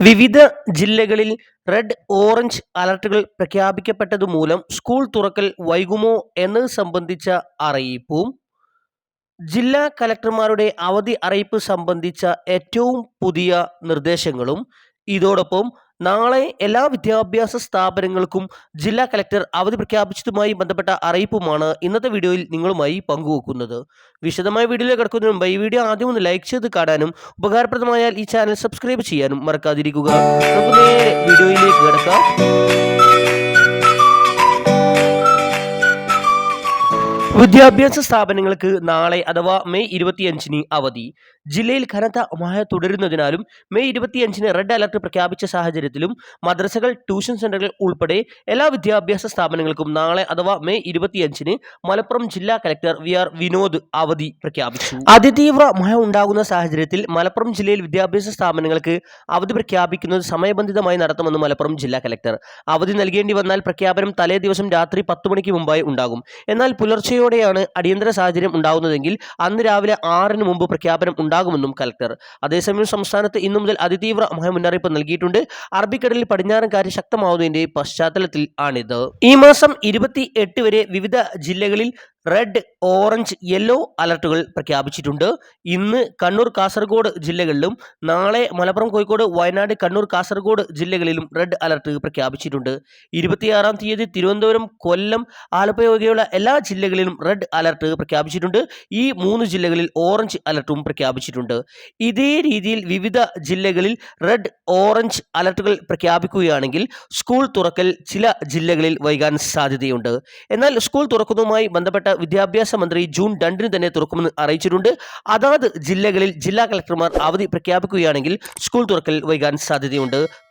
വിവിധ ജില്ലകളിൽ red orange അലർട്ടുകൾ പ്രഖ്യാപിക്കപ്പെട്ടതുമൂലം സ്കൂൾ തുറക്കൽ വൈകുമോ എന്നത് സംബന്ധിച്ച അറിയിപ്പും ജില്ലാ കലക്ടർമാരുടെ അവധി അറിയിപ്പ് സംബന്ധിച്ച ഏറ്റവും പുതിയ നിർദ്ദേശങ്ങളും ഇതോടൊപ്പം നാളെ എല്ലാ വിദ്യാഭ്യാസ സ്ഥാപനങ്ങൾക്കും ജില്ലാ കലക്ടർ അവധി പ്രഖ്യാപിച്ചതുമായി ബന്ധപ്പെട്ട അറിയിപ്പുമാണ് ഇന്നത്തെ വീഡിയോയിൽ നിങ്ങളുമായി പങ്കുവെക്കുന്നത്. വിശദമായ വീഡിയോയിലേക്ക് കിടക്കുന്നതിന് മുമ്പ് ഈ വീഡിയോ ആദ്യം ഒന്ന് ലൈക്ക് ചെയ്ത് കാണാനും ഉപകാരപ്രദമായാൽ ഈ ചാനൽ സബ്സ്ക്രൈബ് ചെയ്യാനും മറക്കാതിരിക്കുക. നമുക്ക് നേരെ വീഡിയോയിലേക്ക് കിടക്കാം. വിദ്യാഭ്യാസ സ്ഥാപനങ്ങൾക്ക് നാളെ അഥവാ മെയ് ഇരുപത്തിയഞ്ചിന് അവധി. ജില്ലയിൽ കനത്ത മഴ തുടരുന്നതിനാലും മെയ് ഇരുപത്തിയഞ്ചിന് റെഡ് അലർട്ട് പ്രഖ്യാപിച്ച സാഹചര്യത്തിലും മദ്രസകൾ ട്യൂഷൻ സെന്ററുകൾ ഉൾപ്പെടെ എല്ലാ വിദ്യാഭ്യാസ സ്ഥാപനങ്ങൾക്കും നാളെ അഥവാ മെയ് ഇരുപത്തിയഞ്ചിന് മലപ്പുറം ജില്ലാ കലക്ടർ വി ആർ വിനോദ് അവധി പ്രഖ്യാപിച്ചു. അതിതീവ്ര മഴ ഉണ്ടാകുന്ന സാഹചര്യത്തിൽ മലപ്പുറം ജില്ലയിൽ വിദ്യാഭ്യാസ സ്ഥാപനങ്ങൾക്ക് അവധി പ്രഖ്യാപിക്കുന്നത് സമയബന്ധിതമായി നടത്തുമെന്ന് മലപ്പുറം ജില്ലാ കലക്ടർ. അവധി നൽകേണ്ടി വന്നാൽ പ്രഖ്യാപനം തലേ ദിവസം രാത്രി പത്ത് മണിക്ക് മുമ്പായി ഉണ്ടാകും. എന്നാൽ പുലർച്ചെയോടെയാണ് അടിയന്തര സാഹചര്യം ഉണ്ടാകുന്നതെങ്കിൽ അന്ന് രാവിലെ ആറിന് മുമ്പ് പ്രഖ്യാപനം ഉണ്ടാകുമെന്നും കലക്ടർ. അതേസമയം സംസ്ഥാനത്ത് ഇന്നു മുതൽ അതിതീവ്ര മഴ മുന്നറിയിപ്പ് നൽകിയിട്ടുണ്ട്. അറബിക്കടലിൽ പടിഞ്ഞാറൻ കാറ്റ് ശക്തമാവുന്നതിന്റെ പശ്ചാത്തലത്തിൽ ആണിത് ഈ മാസം ഇരുപത്തി വരെ വിവിധ ജില്ലകളിൽ റെഡ് ഓറഞ്ച് യെല്ലോ അലർട്ടുകൾ പ്രഖ്യാപിച്ചിട്ടുണ്ട്. ഇന്ന് കണ്ണൂർ കാസർഗോഡ് ജില്ലകളിലും നാളെ മലപ്പുറം കോഴിക്കോട് വയനാട് കണ്ണൂർ കാസർഗോഡ് ജില്ലകളിലും റെഡ് അലർട്ട് പ്രഖ്യാപിച്ചിട്ടുണ്ട്. ഇരുപത്തിയാറാം തീയതി തിരുവനന്തപുരം കൊല്ലം ആലപ്പുഴ എല്ലാ ജില്ലകളിലും റെഡ് അലർട്ട് പ്രഖ്യാപിച്ചിട്ടുണ്ട്. ഈ മൂന്ന് ജില്ലകളിൽ ഓറഞ്ച് അലർട്ടും പ്രഖ്യാപിച്ചിട്ടുണ്ട്. ഇതേ രീതിയിൽ വിവിധ ജില്ലകളിൽ റെഡ് ഓറഞ്ച് അലർട്ടുകൾ പ്രഖ്യാപിക്കുകയാണെങ്കിൽ സ്കൂൾ തുറക്കൽ ചില ജില്ലകളിൽ വൈകാൻ സാധ്യതയുണ്ട്. എന്നാൽ സ്കൂൾ തുറക്കുന്നതുമായി ബന്ധപ്പെട്ട വിദ്യാഭ്യാസ മന്ത്രി ജൂൺ രണ്ടിന് തന്നെ തുറക്കുമെന്ന് അറിയിച്ചിട്ടുണ്ട്. അതാത് ജില്ലകളിൽ ജില്ലാ കളക്ടർമാർ അവധി പ്രഖ്യാപിക്കുകയാണെങ്കിൽ സ്കൂൾ തുറക്കൽ വൈകാൻ സാധ്യതയുണ്ട്.